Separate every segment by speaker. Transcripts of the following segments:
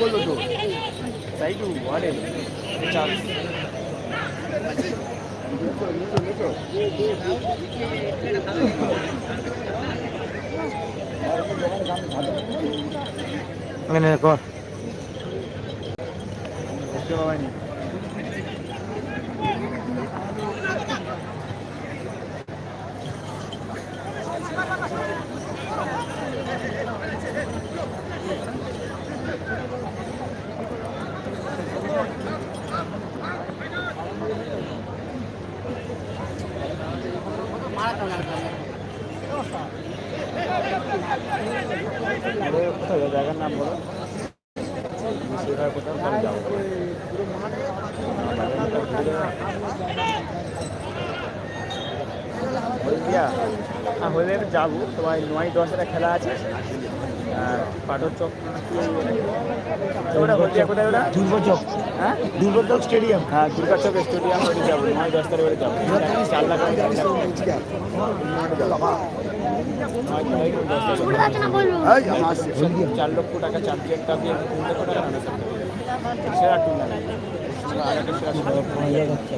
Speaker 1: বলল তো তাই তো ওয়ার্ডে চান্স কোথায় জায়গার নাম বলো সেভাবে যাব। হলদিয়া হলদিয়া যাব তোমার নয় দশের খেলা আছে। পাটর চক ওটা হলদিয়া কোথায় ওটা?
Speaker 2: দুর্গচক
Speaker 1: হ্যাঁ?
Speaker 2: দুর্গচক স্টেডিয়াম।
Speaker 1: হ্যাঁ দুর্গাচক স্টেডিয়াম ওটা যাব। নয় দশ তারিখে যাব। চার লাখ চার লক্ষ টাকা চ্যাম্পিয়নটা দিয়ে তিন লক্ষ টাকা সেরা টুর্নামেন্ট আর একটা সেরা আজকে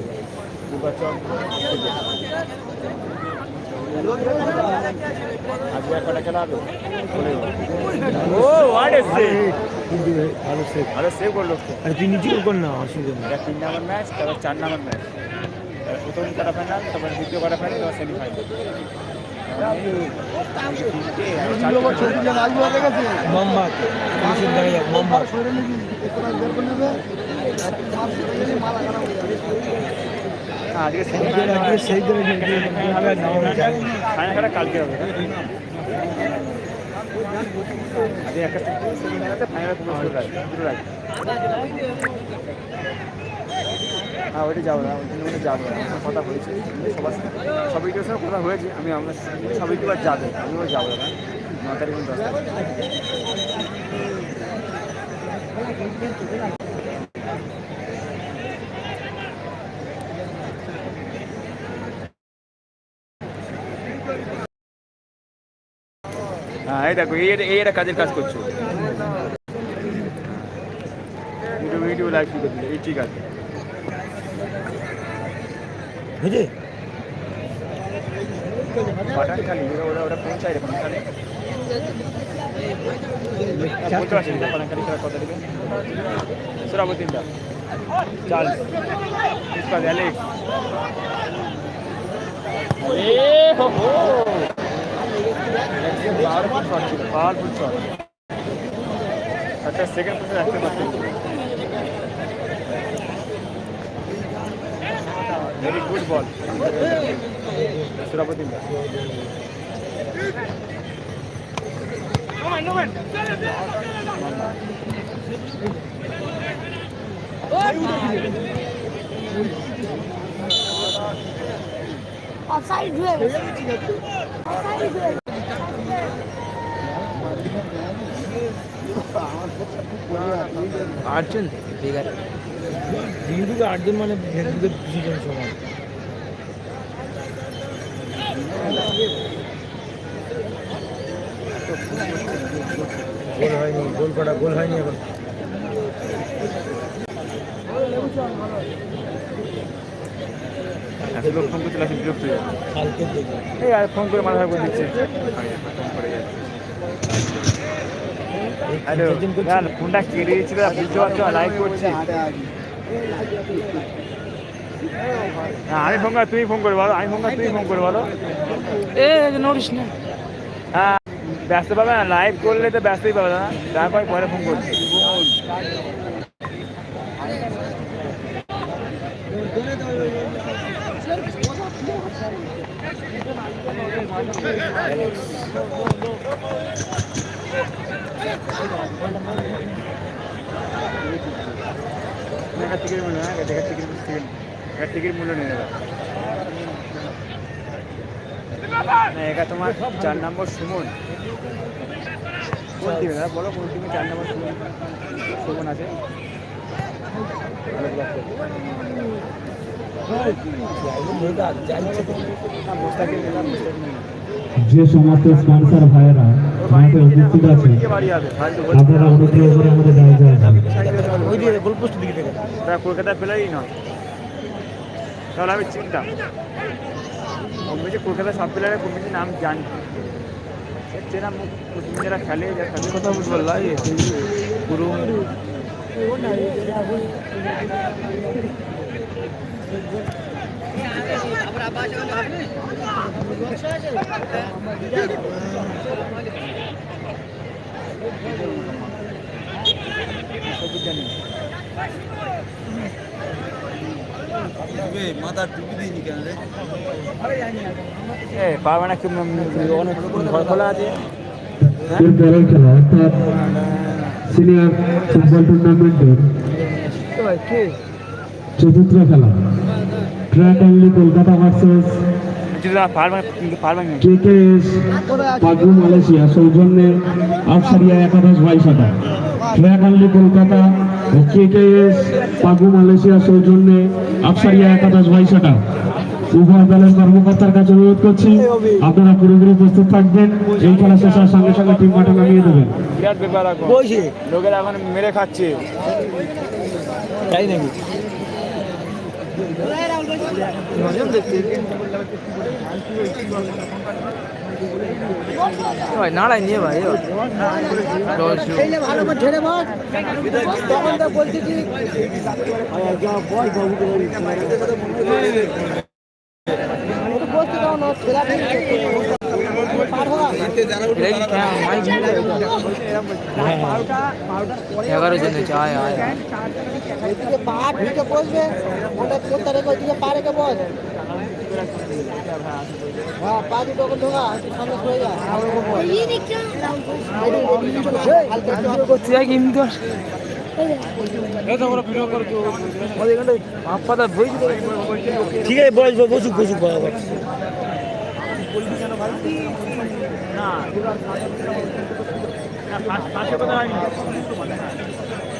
Speaker 2: তুই নিচে কর না অসুবিধা নেই।
Speaker 1: তিন নাম্বার ম্যাচ তারপর চার নাম্বার ম্যাচ প্রথম কোয়ার্টার ফাইনাল তারপর দ্বিতীয় কোয়ার্টার ফাইনাল তারপর সেমিফাইনাল
Speaker 2: মোহাম্মদ পুলিশের দেখা যাক মোহাম্মদ
Speaker 1: আজকে
Speaker 2: সেই
Speaker 1: কালকে হবে আজকে একটা ফাইনাল দুটো হ্যাঁ ওইটা যাব না ওই জন্য যাব না কথা হয়েছে সবার সাথে সব ইউটিউবের সঙ্গে কথা হয়েছে আমি আমরা সব ইউটিউবার যাবে আমিও যাব না ন তারিখ দশ এই দেখো এই এই একটা কাজের কাজ করছ। ভিডিও ভিডিও লাইভ শুরু করে দিলে এই ঠিক আছে।
Speaker 2: বুঝলি?
Speaker 1: বাটান খালি ওরা ওরা ওরা পৌঁছায় রে পাঠান বলতে পারছি না পাঠান খালি কত দিবে। সুরাবুদ্দিন চার্লস পুষ্পা অ্যালেক্স এ হো হো। পাওয়ারফুল শট ছিল পাওয়ারফুল শট একটা সেকেন্ড পজিশন রাখতে পারতেন ভেরি গুড বল সুরাবুদ্দিন দা
Speaker 3: অফসাইড হয়ে গেছে অফসাইড হয়ে গেছে
Speaker 2: আটজন বেকার আটজন মানে ভেতরে দুজন সমান। গোল হয়নি গোল করা গোল হয়নি এখন।
Speaker 1: ফোন করতে লাগছে বিরক্ত হয়ে যাচ্ছে। এই আর ফোন করে মাথা করে দিচ্ছে। ফোন করে হ্যালো না ফোনটা কেটে দিয়েছিল বুঝতে পারছ লাইভ করছি। আমি ফোন কর তুমি ফোন করে বলো আমি ফোন কর তুমি ফোন করে বলো।
Speaker 2: এ নড়িস না
Speaker 1: হ্যাঁ ব্যস্ত পাবে না লাইভ করলে তো ব্যস্তই পাবে না। তারপর পরে ফোন করছি। টিকিট মূল্য না টিকিট টিকিট টিকিট মূল্য নিয়ে নেবে না এটা তোমার চার নম্বর সুমন। কোন টিমে দাদা বলো কোন টিমে চার নম্বর সুমন? সুমন আছে?
Speaker 2: যা ইচ্ছে করো।
Speaker 1: মোস্তাকিম মোস্তাকিম।
Speaker 4: যে সমস্ত স্পন্সর ভাইয়েরা আমাদের উপস্থিত আছে, আপনারা অনুগ্রহ করে আমাদের
Speaker 2: থেকে
Speaker 1: তা কলকাতা পেলেই না তাহলে আমি চিনতাম কম বেশি কলকাতা সব প্লেয়ারের কম বেশি নাম জানি চেনা যারা খেলে খেলে
Speaker 2: কথা এই পুরো
Speaker 1: এ পারবে না অনেক ঘর খোলা আছে?
Speaker 4: এর পরের খেলা অর্থাৎ সিনিয়র ফুটবল টুর্নামেন্টের চতুর্থ খেলা। Track only Kolkata versus KKS পাগু Malaysia. সৌজন্যে আফসারিয়া একাদশ কলকাতা ও কেকেএস পাগু মালয়েশিয়া সৌজন্যে আফসারিয়া একাদশ উভয় দলের কর্মকর্তার কাছে অনুরোধ করছি আপনারা পুরোপুরি প্রস্তুত থাকবেন। এই খেলা শেষ হওয়ার সঙ্গে সঙ্গে টিম মাঠে নামিয়ে দেবেন।
Speaker 1: বিরাট ব্যাপার এখন। লোকেরা এখন মেরে খাচ্ছে।
Speaker 2: তাই নাকি? ভাই নাড়াই নিয়ে ভাই
Speaker 3: ভালো করে ছেড়ে বল তখন তো বলছি
Speaker 2: এগারো জন চায় আয়।
Speaker 3: এদিকে পা ঢুকে বসবে ওটা করতে রেখে ওইদিকে পা রেখে বস হ্যাঁ পা দুটো ঢোকা সামনে সরে যা
Speaker 2: ঠিক আছে বস বসুক বসুক বাবা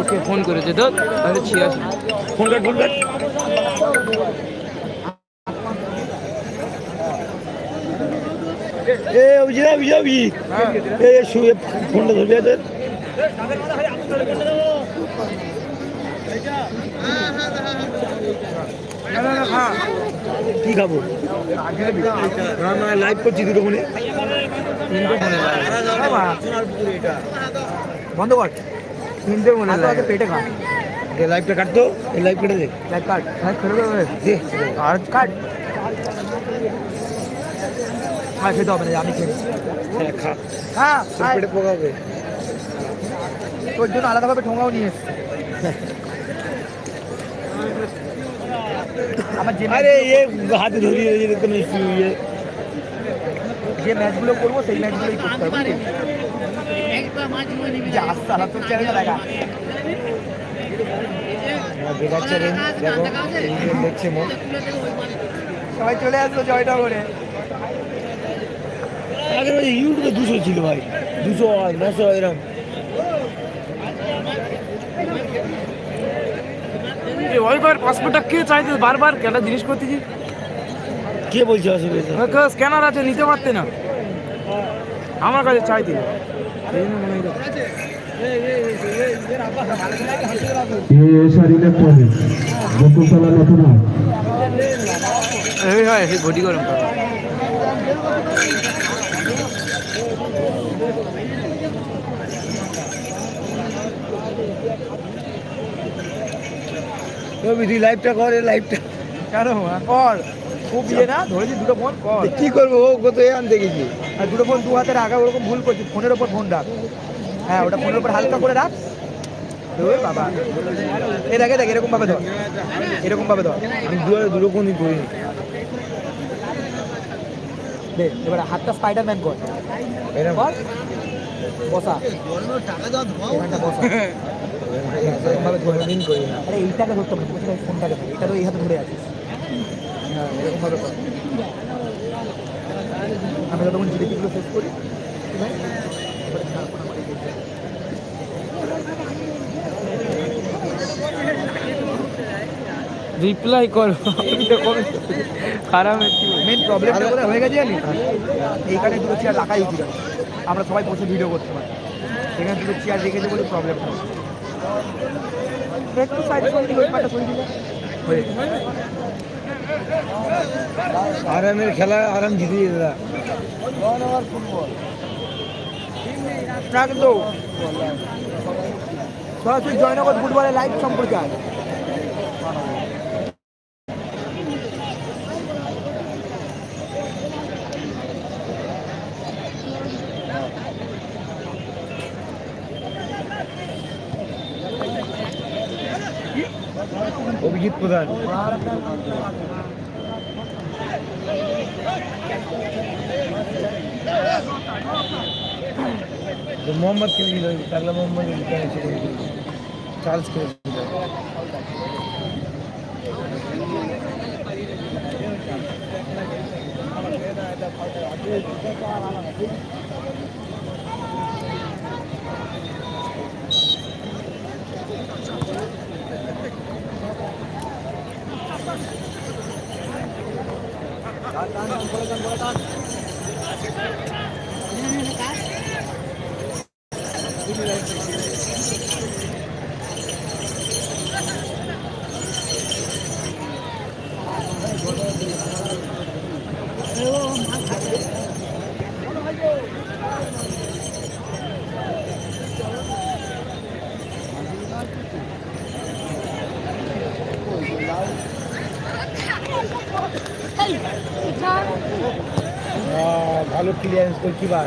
Speaker 2: ওকে ফোন করেছে তো তাহলে ছিয়াশি ফোন কাট ফোন কাট। এ এ শুয়ে ফোনটা ধরবি কি খাব? লাইভ করছি দুটো ফোনে। বন্ধ কর। তিনটে ফোনে পেটে খা দে লাইভটা কাটতো এই লাইভ কেটে দে লাইভ কাট হ্যাঁ কেটে দে দে আর কাট হ্যাঁ খেতে হবে না আমি খেয়ে হ্যাঁ খা
Speaker 3: হ্যাঁ
Speaker 2: তোর পেটে পোকা হবে
Speaker 3: তোর জন্য আলাদাভাবে ঠোঙাও নিয়ে এসছি আমার যে
Speaker 2: আরে এ হাতে ধরিয়ে দিয়েছে তো মিষ্টি ইয়ে
Speaker 3: যে ম্যাচগুলো করব সেই ম্যাচগুলোই করতে হবে দেখা।
Speaker 2: দেখো দেখছে মন
Speaker 3: সবাই চলে আসলো জয়টা করে
Speaker 2: আগে ওই ইউটিউবে দুশো ছিল ভাই দুশো হয় নশো এরকম।
Speaker 5: পাসপোর্টটা কে চাইতে বারবার? কেন জিনিস করতেছি
Speaker 2: কে বলছে অসুবিধা?
Speaker 5: স্ক্যানার আছে নিতে পারতে না। আমার কাছে চাইতে। হয় করা
Speaker 2: লাইভটা কর লাইভটা
Speaker 3: কেন কর খুব ইয়ে না ধরেছি দুটো ফোন কর
Speaker 2: কি করব ও এ আনতে গেছি
Speaker 3: আর দুটো ফোন দু হাতে রাখা ওরকম ভুল করছিস ফোনের ওপর ফোন রাখ। হ্যাঁ ওটা ফোনের ওপর হালকা করে রাখ। বাবা। এ দেখে দেখ এরকম ভাবে ধর। এরকম ভাবে ধর।
Speaker 2: আমি দুয়ারে দুটো কোনই করিনি
Speaker 3: দে এবার হাতটা স্পাইডারম্যান কর। কর। বসা। আরে এইটাকে ধরতে হবে ফোনটাকে ধরে? এটা তো এই হাতে ধরে আছিস। হ্যাঁ এরকম ভাবে কর আমি যতক্ষণ জিডিপিগুলো শেষ করি
Speaker 5: রিপ্লাই করো। খারাপ
Speaker 3: মেন প্রবলেমটা কোথায়? হয়ে গেছে জানিস এইখানে দুটো চেয়ার রাখাই উচিত। আছে। আমরা সবাই বসে ভিডিও করতে পারি। এখানে দুটো চেয়ার রেখেছে বলে প্রবলেমটা হচ্ছে একটু সাইড করে দিলে ওই পাটা করে দিলে হয়ে যাবে।
Speaker 2: আরামের খেলা আরাম জিতে দাদা
Speaker 3: একদম সরাসরি জয়নগর ফুটবলের লাইভ সম্প্রচার।
Speaker 2: অভিজিৎ প্রধান। তো মোহাম্মদ খেলেছিল টাকলা মোহাম্মদ চার্লস খেলেছিল আহ, ভালো ক্লিয়ারেন্স করছি বার?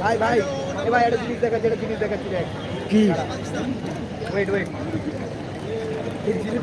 Speaker 3: ভাই ভাই এ ভাই একটা জিনিস দেখাচ্ছি একটা জিনিস দেখাচ্ছি দেখ
Speaker 2: কি
Speaker 3: ওয়েট ওয়েট এই জিনিস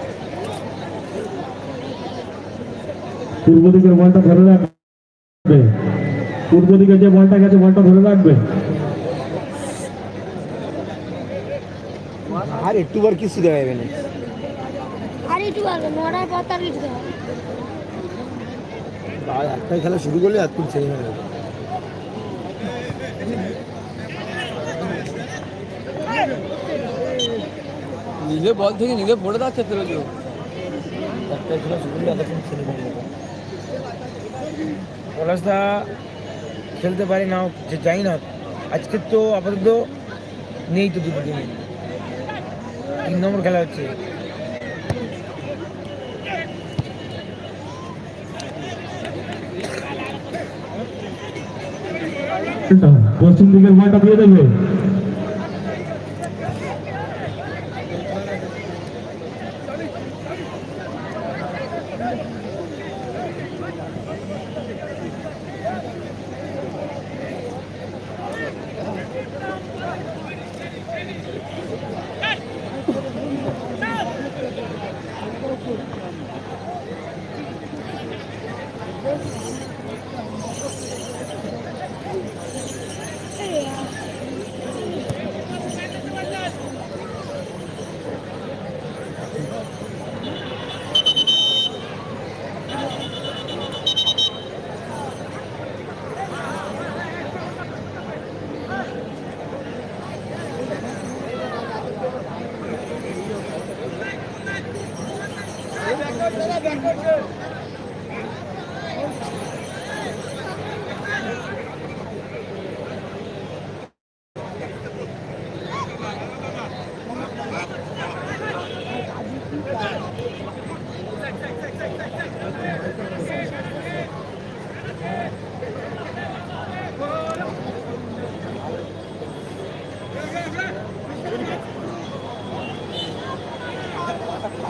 Speaker 4: পূর্ব দিকের বলটা ধরে রাখবে। পূর্ব দিকে যে বলটা গেছে বলটা ধরে রাখবে।
Speaker 2: আর একটু বার কিছু দেওয়া যাবে না।
Speaker 6: আর একটু কিছু
Speaker 2: একটাই খেলা শুরু করলে আর তুমি ছেড়ে নেবে?
Speaker 5: নিজে বল থেকে নিজে পড়ে যাচ্ছে তো। রোজ
Speaker 2: একটাই খেলা শুরু করলে এতক্ষণ ছেড়ে নেবে? পলাশদা খেলতে পারি না, যে যাই না, আজকে তো আপাতত নেই তো দুটো দিন তিন নম্বর খেলা হচ্ছে।
Speaker 4: পশ্চিম দিকের বলটা দিয়ে দেবে।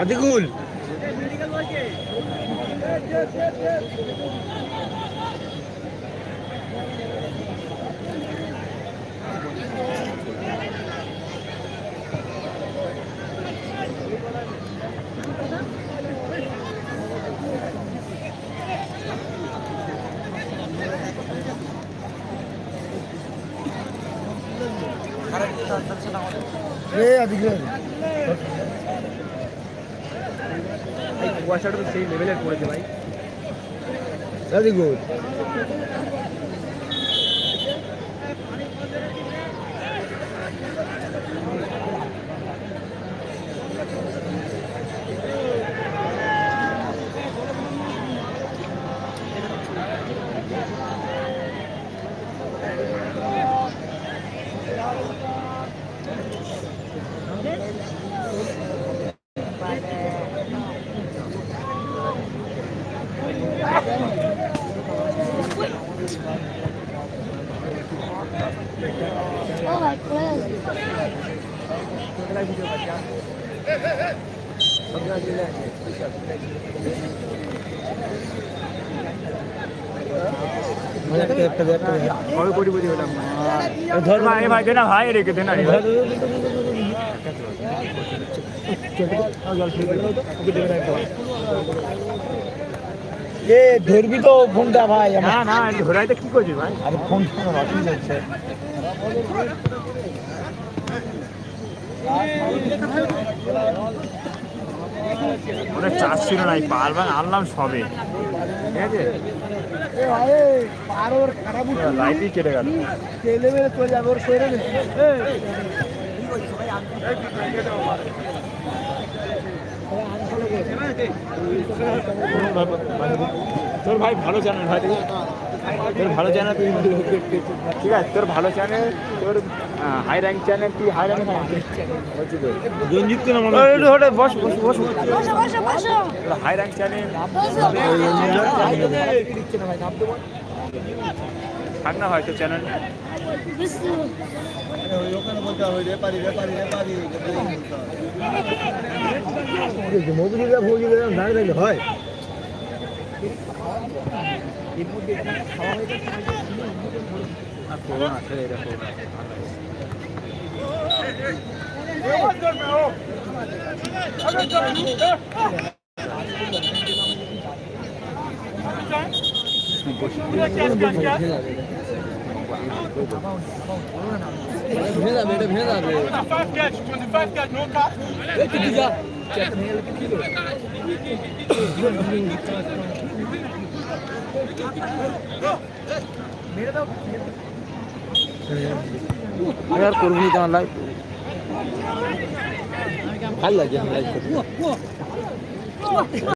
Speaker 2: আদিকুল। এ আদিকুল।
Speaker 1: এই কুয়াশাটা তো সেই লেভেলের পড়েছে ভাই।
Speaker 2: ভেরি
Speaker 6: ও
Speaker 1: কোটিপতি হলাম
Speaker 2: ধর
Speaker 1: ভাই ভাই দে না ভাই রেখে দে না রে
Speaker 2: এ ধরবি তো ফোনটা ভাই
Speaker 1: না না ঘোরাইতে কি করছিস ভাই?
Speaker 2: আরে ফোন যাচ্ছে
Speaker 1: ওটা চার্জ ছিল না, এই পারবেন আনলাম সবে। ঠিক আছে?
Speaker 2: চলে ওর
Speaker 1: তোর ভাই ভালো চ্যানেল ভাই। তোর ভালো চ্যানেল তুই ঠিক আছে তোর ভালো চ্যানেল তোর হাই র্যাঙ্ক চ্যানেল? তুই হাই র্যাঙ্ক তো
Speaker 5: রঞ্জিত না
Speaker 2: ওটা বস বস। বস
Speaker 6: বসো বসো। বসো
Speaker 1: তোর হাই র্যাঙ্ক চ্যানেল থাক না হয় তোর চ্যানেল
Speaker 2: দাঁড়িয়ে থাকলে হয়
Speaker 1: করো না।
Speaker 2: করবে?
Speaker 5: আর করব তোমার লাইফ
Speaker 2: ভালো লাগে আমার করি